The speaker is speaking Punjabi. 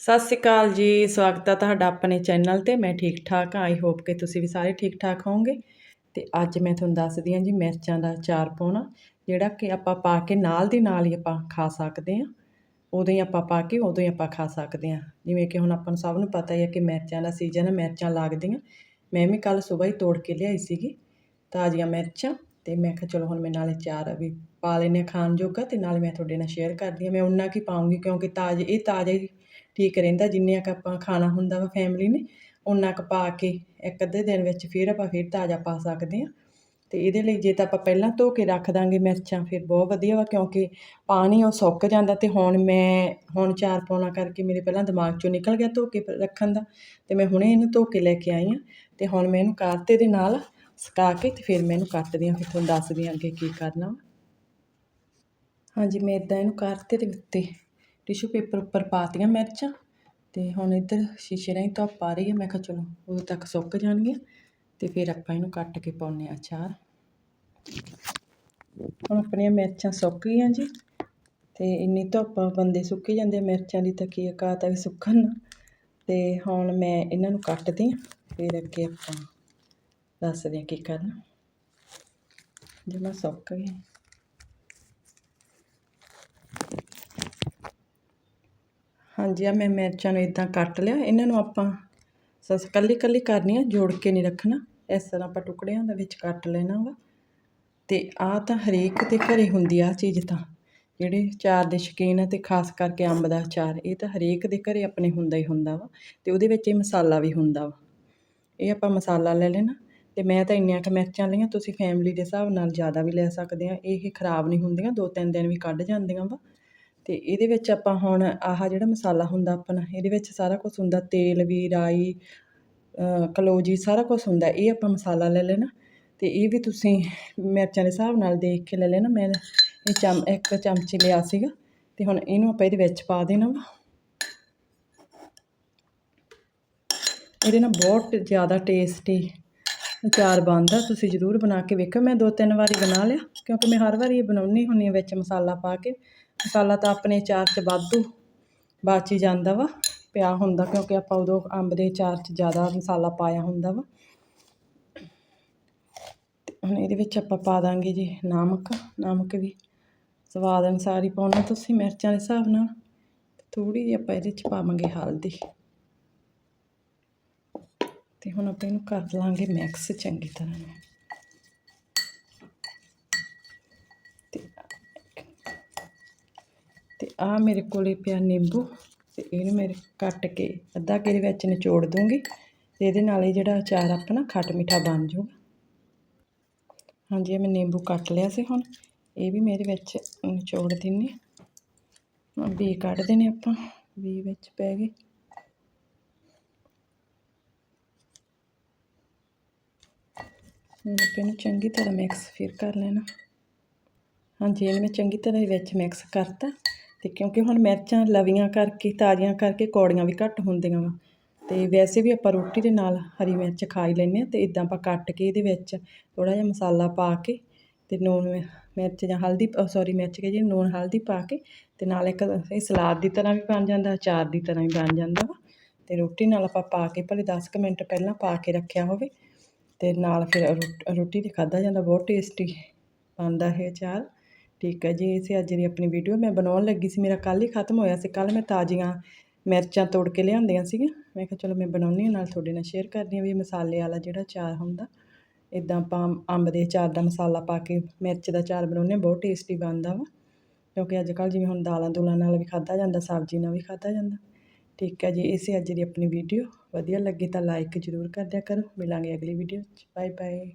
ਸਤਿ ਸ਼੍ਰੀ ਅਕਾਲ ਜੀ, ਸਵਾਗਤ ਹੈ ਤੁਹਾਡਾ ਆਪਣੇ ਚੈਨਲ ਤੇ। ਮੈਂ ਠੀਕ ਠਾਕ ਹਾਂ, ਆਈ ਹੋਪ ਕਿ ਤੁਸੀਂ ਵੀ ਸਾਰੇ ਠੀਕ ਠਾਕ ਹੋਵੋਗੇ। ਤੇ ਅੱਜ ਮੈਂ ਤੁਹਾਨੂੰ ਦੱਸਦੀ ਹਾਂ ਜੀ, ਮਿਰਚਾਂ ਦਾ ਅਚਾਰ ਪਾਉਣਾ, ਜਿਹੜਾ ਕਿ ਆਪਾਂ ਪਾ ਕੇ ਨਾਲ ਦੀ ਨਾਲ ਹੀ ਆਪਾਂ ਖਾ ਸਕਦੇ ਹਾਂ। ਉਦੋਂ ਹੀ ਆਪਾਂ ਪਾ ਕੇ, ਉਦੋਂ ਹੀ ਆਪਾਂ ਖਾ ਸਕਦੇ ਹਾਂ। ਜਿਵੇਂ ਕਿ ਹੁਣ ਆਪਾਂ ਨੂੰ ਸਭ ਨੂੰ ਪਤਾ ਹੀ ਹੈ ਕਿ ਮਿਰਚਾਂ ਦਾ ਸੀਜ਼ਨ ਹੈ, ਮਿਰਚਾਂ ਲੱਗਦੀਆਂ। ਮੈਂ ਵੀ ਕੱਲ ਸਵੇਰ ਹੀ ਤੋੜ ਕੇ ਲਿਆਈ ਸੀਗੀ, ਤਾਜ਼ੀਆਂ ਮਿਰਚਾਂ। ਤੇ ਮੈਂ ਕਿਹਾ, ਚਲੋ ਹੁਣ ਮੈਂ ਨਾਲੇ ਚਾਰ ਵੀ ਪਾ ਲੈਨੇ ਖਾਣ ਜੋਗਾ ਤੇ ਨਾਲੇ ਮੈਂ ਤੁਹਾਡੇ ਨਾਲ ਸ਼ੇਅਰ ਕਰਦੀ ਹਾਂ। ਮੈਂ ਉਹਨਾਂ ਕੀ ਪਾਉਂਗੀ ਕਿਉਂਕਿ ਤਾਜ਼ੇ, ਇਹ ਤਾਜ਼ਾ ਹੀ ਠੀਕ ਰਹਿੰਦਾ ਜਿੰਨੀਆਂ ਕੁ ਆਪਾਂ ਖਾਣਾ ਹੁੰਦਾ ਵਾ ਫੈਮਿਲੀ ਨੇ ਉਨਾ ਕੁ ਪਾ ਕੇ ਇੱਕ ਅੱਧੇ ਦਿਨ ਵਿੱਚ ਫਿਰ ਆਪਾਂ ਫਿਰ ਤਾਜ਼ਾ ਪਾ ਸਕਦੇ ਹਾਂ। ਅਤੇ ਇਹਦੇ ਲਈ ਜੇ ਤਾਂ ਆਪਾਂ ਪਹਿਲਾਂ ਧੋ ਕੇ ਰੱਖ ਦਾਂਗੇ ਮਿਰਚਾਂ, ਫਿਰ ਬਹੁਤ ਵਧੀਆ ਵਾ, ਕਿਉਂਕਿ ਪਾਣੀ ਉਹ ਸੁੱਕ ਜਾਂਦਾ ਅਤੇ ਹੁਣ ਮੈਂ, ਹੁਣ ਚਾਰ ਪਾਉਣਾ ਕਰਕੇ ਮੇਰੇ ਪਹਿਲਾਂ ਦਿਮਾਗ ਚੋਂ ਨਿਕਲ ਗਿਆ ਧੋ ਕੇ ਰੱਖਣ ਦਾ ਅਤੇ ਮੈਂ ਹੁਣੇ ਇਹਨੂੰ ਧੋ ਕੇ ਲੈ ਕੇ ਆਈ ਹਾਂ। ਅਤੇ ਹੁਣ ਮੈਂ ਇਹਨੂੰ ਕਾਰਤੇ ਦੇ ਨਾਲ ਸੁਕਾ ਕੇ ਅਤੇ ਫਿਰ ਮੈਂ ਇਹਨੂੰ ਕੱਟਦੀ ਹਾਂ, ਫਿਰ ਤੁਹਾਨੂੰ ਦੱਸਦੀ ਹਾਂ ਅੱਗੇ ਕੀ ਕਰਨਾ ਵਾ। ਹਾਂਜੀ, ਮੈਂ ਇਦਾਂ ਇਹਨੂੰ ਕਾਰਤੇ ਦੇ ਉੱਤੇ ਟਿਸ਼ੂ ਪੇਪਰ ਉੱਪਰ ਪਾਤੀਆਂ ਮਿਰਚਾਂ ਤੇ ਹੁਣ ਇੱਧਰ ਸ਼ੀਸ਼ੇ ਰਾਹੀਂ ਧੁੱਪ ਆ ਰਹੀ ਹੈ। ਮੈਂ ਕਿਹਾ ਚਲੋ ਉਦੋਂ ਤੱਕ ਸੁੱਕ ਜਾਣਗੀਆਂ ਤੇ ਫਿਰ ਆਪਾਂ ਇਹਨੂੰ ਕੱਟ ਕੇ ਪਾਉਂਦੇ ਹਾਂ ਅਚਾਰ। ਹੁਣ ਆਪਣੀਆਂ ਮਿਰਚਾਂ ਸੁੱਕ ਗਈਆਂ ਜੀ ਤੇ ਇੰਨੀ ਧੁੱਪ ਬੰਦੇ ਸੁੱਕੀ ਜਾਂਦੇ ਆ ਮਿਰਚਾਂ ਦੀ ਤਾਂ ਕੀ ਤੱਕ ਸੁੱਕਣ ਨਾ। ਤੇ ਹੁਣ ਮੈਂ ਇਹਨਾਂ ਨੂੰ ਕੱਟਦੀ ਹਾਂ, ਫਿਰ ਅੱਗੇ ਆਪਾਂ ਦੱਸਦੇ ਹਾਂ ਕੀ ਕਰਨਾ। ਜਮਾ ਸੁੱਕ ਗਏ ਹਾਂਜੀ ਆ ਮੈਂ ਮਿਰਚਾਂ ਨੂੰ ਇਦਾਂ ਕੱਟ ਲਿਆ। ਇਹਨਾਂ ਨੂੰ ਆਪਾਂ ਸਸ ਕੱਲੀ ਕੱਲੀ ਕਰਨੀ ਆ, ਜੋੜ ਕੇ ਨਹੀਂ ਰੱਖਣਾ। ਇਸ ਤਰ੍ਹਾਂ ਆਪਾਂ ਟੁਕੜਿਆਂ ਦੇ ਵਿੱਚ ਕੱਟ ਲੈਣਾ ਵਾ। ਤੇ ਆ ਤਾਂ ਹਰੇਕ ਦੇ ਘਰੇ ਹੁੰਦੀ ਆ ਚੀਜ਼ ਤਾਂ। ਜਿਹੜੇ ਚਾਰ ਦੇ ਸ਼ੌਕੀਨ ਆ ਤੇ ਖਾਸ ਕਰਕੇ ਅੰਬ ਦਾ ਅਚਾਰ, ਇਹ ਤਾਂ ਹਰੇਕ ਦੇ ਘਰੇ ਆਪਣੇ ਹੁੰਦਾ ਹੀ ਹੁੰਦਾ ਵਾ। ਤੇ ਉਹਦੇ ਵਿੱਚ ਇਹ ਮਸਾਲਾ ਵੀ ਹੁੰਦਾ ਵਾ। ਇਹ ਆਪਾਂ ਮਸਾਲਾ ਲੈ ਲੈਣਾ। ਤੇ ਮੈਂ ਤਾਂ ਇੰਨੀਆਂ ਕੁ ਮਿਰਚਾਂ ਲਈਆਂ, ਤੁਸੀਂ ਫੈਮਿਲੀ ਦੇ ਹਿਸਾਬ ਨਾਲ ਜ਼ਿਆਦਾ ਵੀ ਲੈ ਸਕਦੇ ਆ। ਇਹ ਖਰਾਬ ਨਹੀਂ ਹੁੰਦੀਆਂ, ਦੋ ਤਿੰਨ ਦਿਨ ਵੀ ਕੱਢ ਜਾਂਦੀਆਂ ਵਾ। ਅਤੇ ਇਹਦੇ ਵਿੱਚ ਆਪਾਂ ਹੁਣ ਆਹ ਜਿਹੜਾ ਮਸਾਲਾ ਹੁੰਦਾ ਆਪਣਾ ਇਹਦੇ ਵਿੱਚ ਸਾਰਾ ਕੁਝ ਹੁੰਦਾ, ਤੇਲ ਵੀ, ਰਾਈ ਕਲੋਜੀ ਸਾਰਾ ਕੁਝ ਹੁੰਦਾ, ਇਹ ਆਪਾਂ ਮਸਾਲਾ ਲੈ ਲੈਣਾ। ਅਤੇ ਇਹ ਵੀ ਤੁਸੀਂ ਮਿਰਚਾਂ ਦੇ ਹਿਸਾਬ ਨਾਲ ਦੇਖ ਕੇ ਲੈ ਲੈਣਾ, ਮੈਂ ਇਹ ਚਮ, ਇੱਕ ਚਮਚੀ ਲਿਆ ਸੀਗਾ ਅਤੇ ਹੁਣ ਇਹਨੂੰ ਆਪਾਂ ਇਹਦੇ ਵਿੱਚ ਪਾ ਦੇਣਾ ਵਾ। ਇਹਦੇ ਨਾਲ ਬਹੁਤ ਜ਼ਿਆਦਾ ਟੇਸਟੀ ਅਚਾਰ ਬਣਦਾ, ਤੁਸੀਂ ਜ਼ਰੂਰ ਬਣਾ ਕੇ ਵੇਖੋ ਮੈਂ ਦੋ ਤਿੰਨ ਵਾਰੀ ਬਣਾ ਲਿਆ, ਕਿਉਂਕਿ ਮੈਂ ਹਰ ਵਾਰੀ ਇਹ ਬਣਾਉਣੀ ਹੁੰਦੀ ਹਾਂ ਵਿੱਚ ਮਸਾਲਾ ਪਾ ਕੇ। ਮਸਾਲਾ ਤਾਂ ਆਪਣੇ ਅਚਾਰ 'ਚ ਵਾਧੂ ਬਾਚੀ ਜਾਂਦਾ ਵਾ, ਪਿਆ ਹੁੰਦਾ ਕਿਉਂਕਿ ਆਪਾਂ ਉਦੋਂ ਅੰਬ ਦੇ ਅਚਾਰ 'ਚ ਜ਼ਿਆਦਾ ਮਸਾਲਾ ਪਾਇਆ ਹੁੰਦਾ ਵਾ। ਹੁਣ ਇਹਦੇ ਵਿੱਚ ਆਪਾਂ ਪਾ ਦਾਂਗੇ ਜੀ ਨਮਕ ਨਮਕ ਵੀ ਸਵਾਦ ਅਨੁਸਾਰ ਹੀ ਪਾਉਣਾ ਤੁਸੀਂ ਮਿਰਚਾਂ ਦੇ ਹਿਸਾਬ ਨਾਲ ਥੋੜੀ ਜਿਹੀ ਆਪਾਂ ਇਹਦੇ 'ਚ ਪਾਵਾਂਗੇ ਹਲਦੀ। ਤੇ ਹੁਣ ਆਪਾਂ ਇਹਨੂੰ ਕਰ ਲਾਂਗੇ ਮਿਕਸ ਚੰਗੀ ਤਰ੍ਹਾਂ ਨਾਲ। ਆ ਮੇਰੇ ਕੋਲੇ ਪਿਆ ਨਿੰਬੂ ਤੇ ਇਹਨੂੰ ਮੇਰੇ ਕੱਟ ਕੇ ਅੱਧਾ ਕੇ ਦੇ ਵਿੱਚ ਨਿਚੋੜ ਦੂੰਗੀ ਤੇ ਇਹਦੇ ਨਾਲ ਹੀ ਜਿਹੜਾ ਅਚਾਰ ਆਪਣਾ ਖੱਟ ਮਿੱਠਾ ਬਣ ਜਾਊਗਾ। ਹਾਂਜੀ ਮੈਂ ਨਿੰਬੂ ਕੱਟ ਲਿਆ ਸੀ ਹੁਣ। ਇਹ ਵੀ ਮੇਰੇ ਵਿੱਚ ਨਿਚੋੜ ਦਿੰਨੀ ਹੁਣ ਵੀ ਕੱਢ ਦੇਣੇ ਆਪਾਂ ਵੀ ਵਿੱਚ ਪੈ ਗਏ। ਹੁਣ ਆਪਾਂ ਇਹਨੂੰ ਚੰਗੀ ਤਰ੍ਹਾਂ ਮਿਕਸ ਫਿਰ ਕਰ ਲੈਣਾ। ਹਾਂਜੀ, ਇਹਨੂੰ ਮੈਂ ਚੰਗੀ ਤਰ੍ਹਾਂ ਵਿੱਚ ਮਿਕਸ ਕਰਤਾ। ਤੇ ਕਿਉਂਕਿ ਹੁਣ ਮਿਰਚਾਂ ਲਵੀਆਂ ਕਰਕੇ, ਤਾਜ਼ੀਆਂ ਕਰਕੇ ਕੌੜੀਆਂ ਵੀ ਘੱਟ ਹੁੰਦੀਆਂ ਵਾ। ਤੇ ਵੈਸੇ ਵੀ ਆਪਾਂ ਰੋਟੀ ਦੇ ਨਾਲ ਹਰੀ ਮਿਰਚ ਖਾ ਹੀ ਲੈਂਦੇ ਆ ਤੇ ਇਦਾਂ ਆਪਾਂ ਕੱਟ ਕੇ ਇਹਦੇ ਵਿੱਚ ਥੋੜਾ ਜਿਹਾ ਮਸਾਲਾ ਪਾ ਕੇ ਤੇ ਨੂਣ ਮਿਰਚ ਜਾਂ ਹਲਦੀ ਸੌਰੀ ਮਿਰਚ ਕੇ ਜੀ ਨੂਣ ਹਲਦੀ ਪਾ ਕੇ ਤੇ ਨਾਲ ਇੱਕ ਇਹ ਸਲਾਦ ਦੀ ਤਰ੍ਹਾਂ ਵੀ ਬਣ ਜਾਂਦਾ, ਅਚਾਰ ਦੀ ਤਰ੍ਹਾਂ ਵੀ ਬਣ ਜਾਂਦਾ ਵਾ। ਤੇ ਰੋਟੀ ਨਾਲ ਆਪਾਂ ਪਾ ਕੇ ਭਲੇ 10 ਮਿੰਟ ਪਹਿਲਾਂ ਪਾ ਕੇ ਰੱਖਿਆ ਹੋਵੇ ਤੇ ਨਾਲ ਫਿਰ ਰੋਟੀ ਤੇ ਖਾਦਾ ਜਾਂਦਾ, ਬਹੁਤ ਟੇਸਟੀ ਬਣਦਾ ਹੈ ਅਚਾਰ। ਠੀਕ ਹੈ ਜੀ ਇਹ ਸੀ ਅੱਜ ਦੀ ਆਪਣੀ ਵੀਡੀਓ ਮੈਂ ਬਣਾਉਣ ਲੱਗੀ ਸੀ। ਮੇਰਾ ਕੱਲ ਹੀ ਖਤਮ ਹੋਇਆ ਸੀ। ਕੱਲ ਮੈਂ ਤਾਜ਼ੀਆਂ ਮਿਰਚਾਂ ਤੋੜ ਕੇ ਲਿਆਂਦੀਆਂ ਸੀਗੀਆਂ। ਮੈਂ ਕਿਹਾ ਚਲੋ ਮੈਂ ਬਣਾਉਣੀ ਨਾਲ ਤੁਹਾਡੇ ਨਾਲ ਸ਼ੇਅਰ ਕਰਦੀ ਹਾਂ ਵੀ ਮਸਾਲੇ ਵਾਲਾ ਜਿਹੜਾ ਚਾਰ ਹੁੰਦਾ ਇਦਾਂ ਆਪਾਂ ਅੰਬ ਦੇ ਚਾਰ ਦਾ ਮਸਾਲਾ ਪਾ ਕੇ ਮਿਰਚ ਦਾ ਚਾਰ ਬਣਾਉਂਦੇ ਹਾਂ, ਬਹੁਤ ਟੇਸਟੀ ਬਣਦਾ ਵਾ। ਕਿਉਂਕਿ ਅੱਜ ਕੱਲ੍ਹ ਜਿਵੇਂ ਹੁਣ ਦਾਲਾਂ ਦੁਲਾਂ ਨਾਲ ਵੀ ਖਾਧਾ ਜਾਂਦਾ, ਸਬਜ਼ੀ ਨਾਲ ਵੀ ਖਾਧਾ ਜਾਂਦਾ। ਠੀਕ ਹੈ ਜੀ, ਇਸੇ ਅੱਜ ਦੀ ਆਪਣੀ ਵੀਡੀਓ ਵਧੀਆ ਲੱਗੇ ਤਾਂ ਲਾਈਕ ਜ਼ਰੂਰ ਕਰ ਦਿਆ ਕਰੋ। ਮਿਲਾਂਗੇ ਅਗਲੀ ਵੀਡੀਓ 'ਚ ਬਾਏ ਬਾਏ